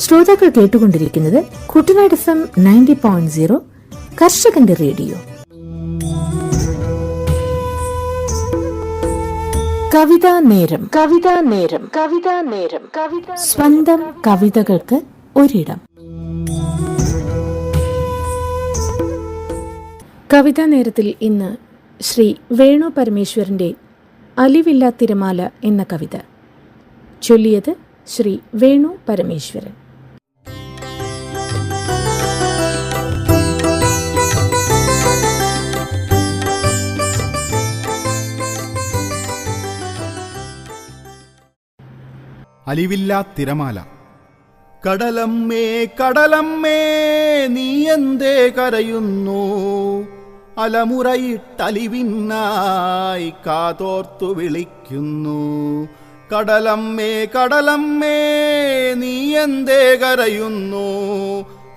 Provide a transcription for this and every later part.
ശ്രോതാക്കൾ കേട്ടുകൊണ്ടിരിക്കുന്നത് Kuttanad F M ninety point zero കർഷകന്റെ റേഡിയോ. കവിതാ നേരം. കവിതാ നേരം. കവിതാ നേരം. കവിത സ്വന്തം കവിതകൾക്ക് ഒരിടം. കവിതാ നേരത്തിൽ ഇന്ന് ശ്രീ വേണു പരമേശ്വരന്റെ അലിവില്ലാ തിരമാല എന്ന കവിത. ചൊല്ലിയത് ശ്രീ വേണു പരമേശ്വരൻ. അലിവില്ലാ തിരമാല. കടലമ്മേ കടലമ്മേ നീ എന്തേ കരയുന്നു? അലമുറയിട്ടലിവിന്നായി കാതോർത്തു വിളിക്കുന്നു. കടലമ്മേ കടലമ്മേ നീ എന്തേ കരയുന്നു?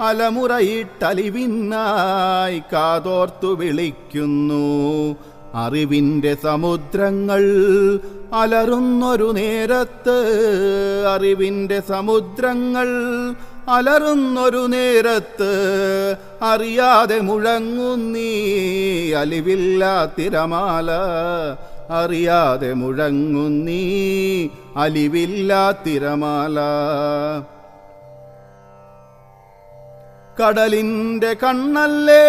അലമുറയിട്ടലിവിന്നായി കാതോർത്തു വിളിക്കുന്നു. അറിവിന്റെ സമുദ്രങ്ങൾ അലറുന്നൊരു നേരത്ത് അറിവിന്റെ സമുദ്രങ്ങൾ അലറുന്നൊരു നേരത്ത് അറിയാതെ മുഴങ്ങുന്നീ അലിവില്ല തിരമാല അറിയാതെ മുഴങ്ങുന്നീ അലിവില്ല തിരമാല. കണ്ണല്ലേ കണ്ണല്ലേ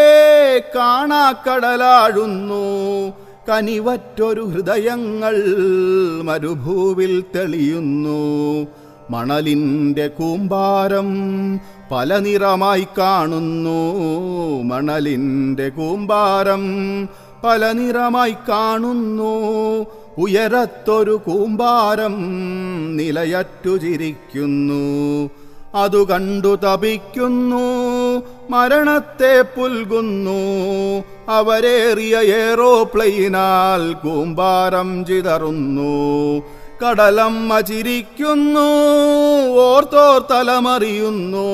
കാണാക്കടലാഴുന്നു കനിവറ്റൊരു ഹൃദയങ്ങൾ മരുഭൂവിൽ തെളിയുന്നു. മണലിന്റെ കൂമ്പാരം പല നിറമായി കാണുന്നു. മണലിന്റെ കൂമ്പാരം പല നിറമായി കാണുന്നു. ഉയരത്തൊരു കൂമ്പാരം നിലയറ്റു ചിരിക്കുന്നു. അതു കണ്ടു തപിക്കുന്നു. മരണത്തെ പുൽകുന്നു. അവരേറിയ ഏറോപ്ലെയിനാൽ കൂമ്പാരം ചിതറുന്നു. കടലമ്മ ചിരിക്കുന്നു ഓർത്തോർ തലമറിയുന്നു.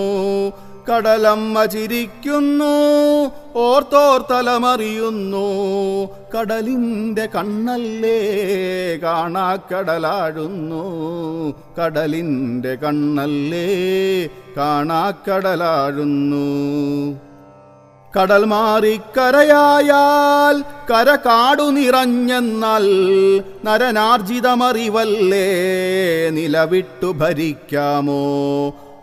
കടലമ്മ ചിരിക്കുന്നു ഓർത്തോർത്തലമറിയുന്നു കടലിന്റെ കണ്ണല്ലേ കാണാക്കടലാഴുന്നു. കടലിന്റെ കണ്ണല്ലേ കാണാക്കടലാഴുന്നു. കടൽ മാറിക്കരയായാൽ കര കാടു നിറഞ്ഞെന്നാൽ നരനാർജിതമറിവല്ലേ നിലവിട്ടു ഭരിക്കാമോ?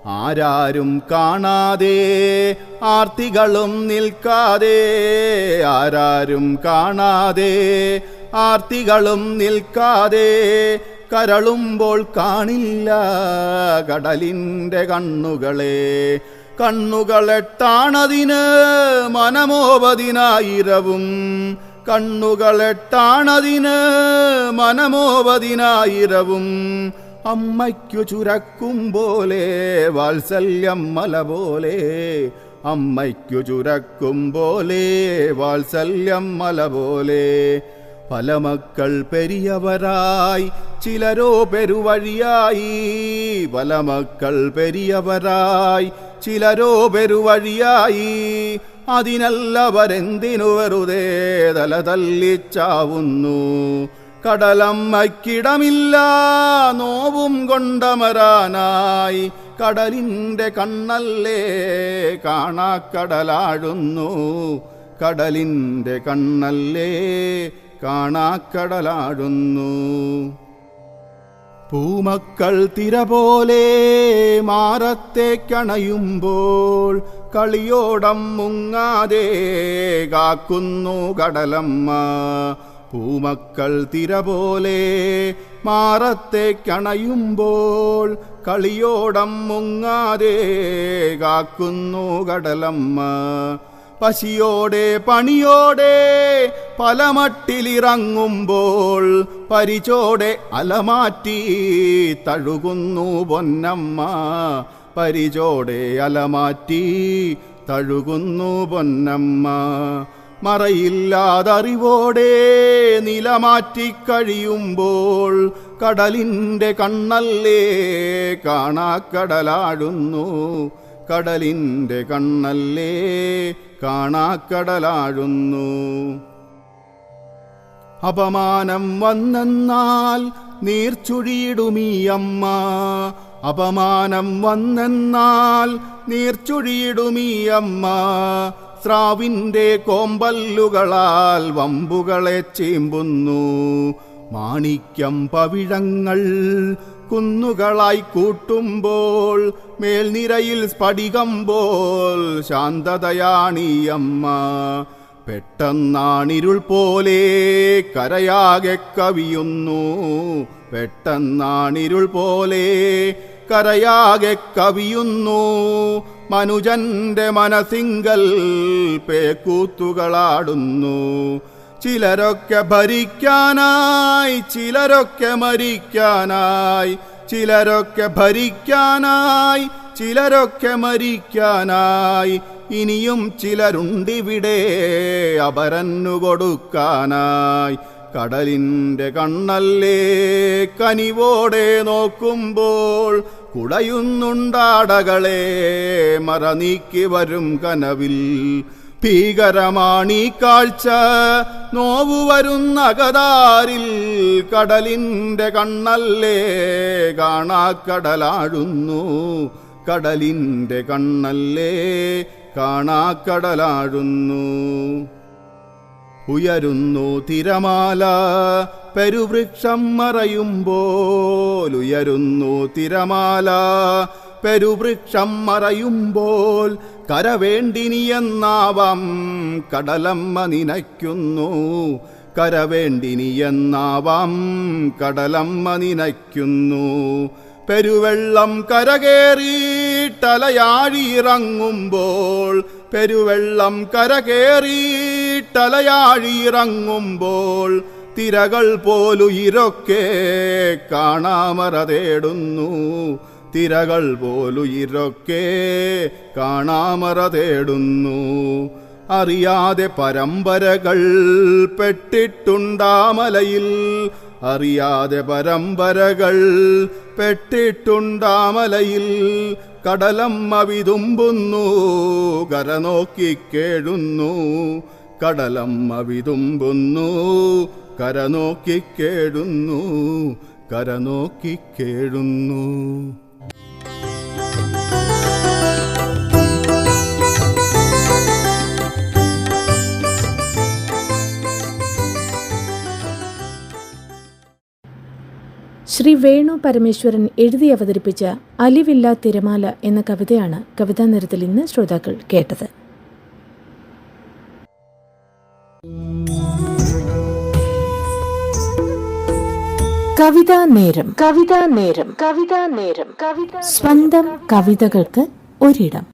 ആരാരും കാണാതെ ആർത്തികളും നിൽക്കാതെ. ആരാരും കാണാതെ ആർത്തികളും നിൽക്കാതെ. കരളുമ്പോൾ കാണില്ല കടലിന്റെ കണ്ണുകളെ. കണ്ണുകളെട്ടാണതിന് മനമോപതിനായിരവും. കണ്ണുകളെട്ടാണതിന് മനമോപതിനായിരവും. അമ്മയ്ക്കു ചുരക്കും പോലെ വാത്സല്യം മല പോലെ. അമ്മയ്ക്കു ചുരക്കും പോലെ വാത്സല്യം മല പോലെ. പല മക്കൾ പെരിയവരായി ചിലരോ പെരുവഴിയായി. പല മക്കൾ പെരിയവരായി ചിലരോ പെരുവഴിയായി. അതിനല്ലവരെന്തിനു വെറുതെ തല തല്ലിച്ചാവുന്നു. കടലമ്മയ്ക്കിടമില്ല നോവും കൊണ്ടമരാനായി. കടലിന്റെ കണ്ണല്ലേ കാണാ കടലാഴുന്നു കടലിന്റെ കണ്ണല്ലേ കാണാ കടലാഴുന്നു പൂമക്കൾ തിര പോലെ മാറത്തേക്കണയുമ്പോൾ കളിയോടം മുങ്ങാതെ കാക്കുന്നു കടലമ്മ. പൂമക്കൾ തിര പോലെ മാറത്തേക്കണയുമ്പോൾ കളിയോടം മുങ്ങാതെ കാക്കുന്നു കടലമ്മ. പശിയോടെ പണിയോടെ പല മട്ടിലിറങ്ങുമ്പോൾ പരിചോടെ അലമാറ്റി തഴുകുന്നു പൊന്നമ്മ. പരിചോടെ അലമാറ്റി തഴുകുന്നു പൊന്നമ്മ. മറയില്ലാതറിവോടെ നിലമാറ്റിക്കഴിയുമ്പോൾ കടലിന്റെ കണ്ണല്ലേ കാണാക്കടലാടുന്നു. കടലിന്റെ കണ്ണല്ലേ കാണാക്കടലാടുന്നു. അപമാനം വന്നെന്നാൽ നീർച്ചുഴിയിടുമീ അമ്മ. അപമാനം വന്നെന്നാൽ നീർച്ചൊഴിയിടുമീ അമ്മ. സ്രാവിന്റെ കോമ്പല്ലുകളാൽ വമ്പുകളെ ചീമ്പുന്നു. മാണിക്യം പവിഴങ്ങൾ കുന്നുകളായി കൂട്ടുമ്പോൾ മേൽനിരയിൽ സ്ഫടികം പോൽ ശാന്തതയാണിയമ്മ പെട്ടെന്നാണിരുൾ പോലെ കരയാകെ കവിയുന്നു. പെട്ടെന്നാണിരുൾ പോലെ കരയാകെ കവിയുന്നു. മനുജന്റെ മനസിങ്കൽ പേക്കൂത്തുകളാടുന്നു. ചിലരൊക്കെ ഭരിക്കാനായി ചിലരൊക്കെ മരിക്കാനായി ചിലരൊക്കെ ഭരിക്കാനായി ചിലരൊക്കെ മരിക്കാനായി. ഇനിയും ചിലരുണ്ടിവിടെ അപരന്നു കൊടുക്കാനായി കടലിന്റെ കണ്ണല്ലേ കനിവോടെ നോക്കുമ്പോൾ കുടയുന്നുണ്ടാടകളെ മറനീക്കി വരും കനവിൽ. ഭീകരമാണീ കാഴ്ച നോവു വരുന്ന കതാരിൽ കടലിന്റെ കണ്ണല്ലേ കാണാക്കടലാഴുന്നു. കടലിന്റെ കണ്ണല്ലേ കാണാക്കടലാഴുന്നു. ഉയരുന്നു തിരമാല പെരുവൃക്ഷം മറയുമ്പോലുയരുന്നു തിരമാല പെരുവൃക്ഷം മറയുമ്പോൾ കരവേണ്ടിനിയെന്നാവാം കടലമ്മ നിനയ്ക്കുന്നു. കരവേണ്ടിനിയെന്നാവാം കടലമ്മ നിനയ്ക്കുന്നു. പെരുവെള്ളം കരകേറിയിട്ടലയാഴിയിറങ്ങുമ്പോൾ പെരുവെള്ളം കരകേറിയിട്ടലയാഴിയിറങ്ങുമ്പോൾ തിരകൾ പോലുയിരൊക്കെ കാണാമറ തേടുന്നു തിരകൾ പോലുയിരൊക്കെ കാണാമറ തേടുന്നു അറിയാതെ പരമ്പരകൾ പെട്ടിട്ടുണ്ടാമലയിൽ അറിയാതെ പരമ്പരകൾ പെട്ടിട്ടുണ്ടാമലയിൽ കടലമ്മ വിതുമ്പുന്നു കരനോക്കി കേഴുന്നു. കടലമ്മ വിതുമ്പുന്നു കരനോക്കി കരനോക്കിക്കേടുന്നു കരനോക്കി കേഴുന്നു. ശ്രീ വേണു പരമേശ്വരൻ എഴുതി അവതരിപ്പിച്ച അലിവില്ല തിരമാല എന്ന കവിതയാണ് കവിതാ നിരത്തിൽ ഇന്ന് ശ്രോതാക്കൾ കേട്ടത്. കവിതാ നേരം കവിതാ നേരം കവിതാ നേരം കവിത സ്വന്തം കവിതകൾക്ക് ഒരിടം.